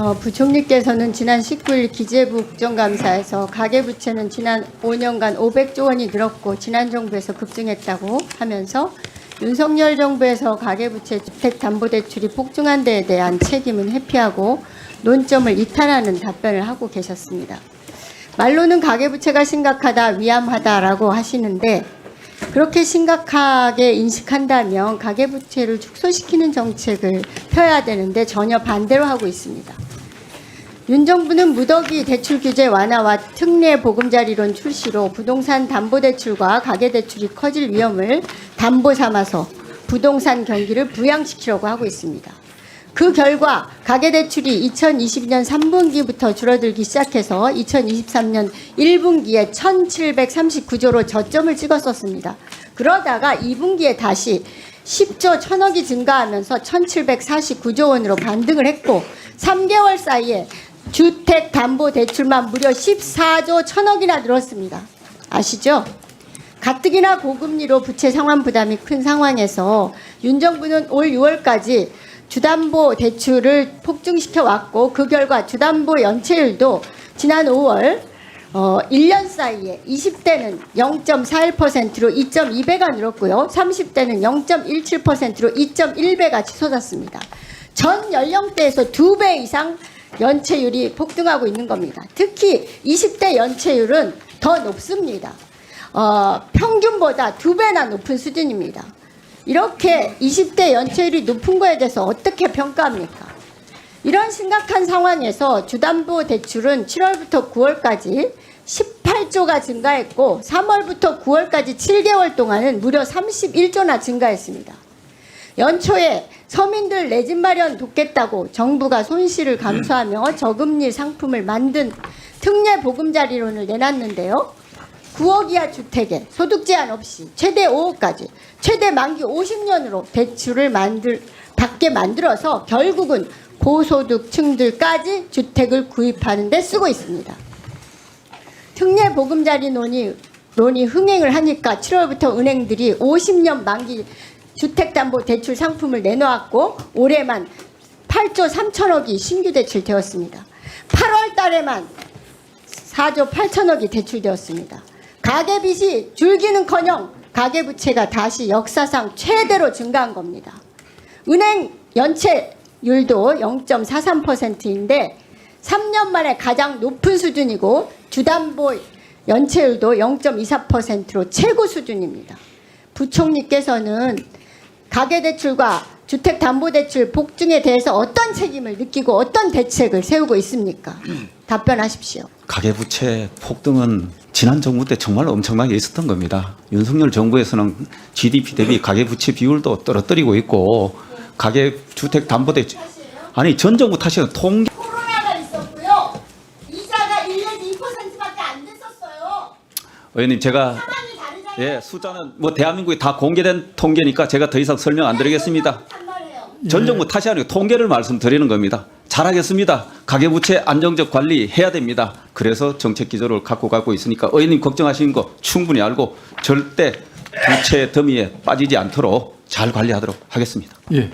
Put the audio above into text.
어, 부총리께서는 지난 19일 기재부 국정감사에서 가계부채는 지난 5년간 500조 원이 늘었고 지난 정부에서 급증했다고 하면서 윤석열 정부에서 가계부채 주택담보대출이 폭증한 데에 대한 책임은 회피하고 논점을 이탈하는 답변을 하고 계셨습니다. 말로는 가계부채가 심각하다, 위암하다라고 하시는데 그렇게 심각하게 인식한다면 가계부채를 축소시키는 정책을 펴야 되는데 전혀 반대로 하고 있습니다. 윤 정부는 무더기 대출 규제 완화와 특례 보금자리론 출시로 부동산 담보대출과 가계대출이 커질 위험을 담보 삼아서 부동산 경기를 부양시키려고 하고 있습니다. 그 결과 가계대출이 2022년 3분기부터 줄어들기 시작해서 2023년 1분기에 1,739조로 저점을 찍었었습니다. 그러다가 2분기에 다시 10조 천억이 증가하면서 1,749조 원으로 반등을 했고 3개월 사이에 주택 담보 대출만 무려 14조 천억이나 늘었습니다. 아시죠? 가뜩이나 고금리로 부채 상환 부담이 큰 상황에서 윤 정부는 올 6월까지 주담보 대출을 폭증시켜 왔고 그 결과 주담보 연체율도 지난 5월 어, 1년 사이에 20대는 0.41%로 2.2배가 늘었고요. 30대는 0.17%로 2.1배가 치솟았습니다. 전 연령대에서 두배 이상 연체율이 폭등하고 있는 겁니다. 특히 20대 연체율은 더 높습니다. 어, 평균보다 두 배나 높은 수준입니다. 이렇게 20대 연체율이 높은 거에 대해서 어떻게 평가합니까? 이런 심각한 상황에서 주담보 대출은 7월부터 9월까지 18조가 증가했고 3월부터 9월까지 7개월 동안은 무려 31조나 증가했습니다. 연초에 서민들 내 집 마련 돕겠다고 정부가 손실을 감수하며 저금리 상품을 만든 특례 보금자리론을 내놨는데요. 9억 이하 주택에 소득 제한 없이 최대 5억까지 최대 만기 50년으로 대출을 만들 받게 만들어서 결국은 고소득층들까지 주택을 구입하는 데 쓰고 있습니다. 특례 보금자리 논이 논이 흥행을 하니까 7월부터 은행들이 50년 만기 주택담보대출 상품을 내놓았고 올해만 8조 3천억이 신규 대출되었습니다. 8월 달에만 4조 8천억이 대출되었습니다. 가계빚이 줄기는커녕 가계부채가 다시 역사상 최대로 증가한 겁니다. 은행 연체율도 0.43%인데 3년 만에 가장 높은 수준이고 주담보 연체율도 0.24%로 최고 수준입니다. 부총리께서는 가계대출과 주택담보대출 폭증에 대해서 어떤 책임을 느끼고 어떤 대책을 세우고 있습니까? 답변하십시오. 가계부채 폭등은 지난 정부 때 정말 엄청나게 있었던 겁니다. 윤석열 정부에서는 GDP 대비 가계부채 비율도 떨어뜨리고 있고 가계 주택 담보 대출 아니 전 정부 탓이야 통계 코로나가 있었고요. 이자가 1 내지 2%밖에 안 됐었어요. 의원님 제가. 예 숫자는 뭐 대한민국에 다 공개된 통계니까 제가 더 이상 설명 안 드리겠습니다. 전 정부 탓이 아니고 통계를 말씀드리는 겁니다. 잘하겠습니다. 가계부채 안정적 관리 해야 됩니다. 그래서 정책 기조를 갖고 가고 있으니까 의원님 걱정하시는 거 충분히 알고 절대 부채 더미에 빠지지 않도록 잘 관리하도록 하겠습니다. 예.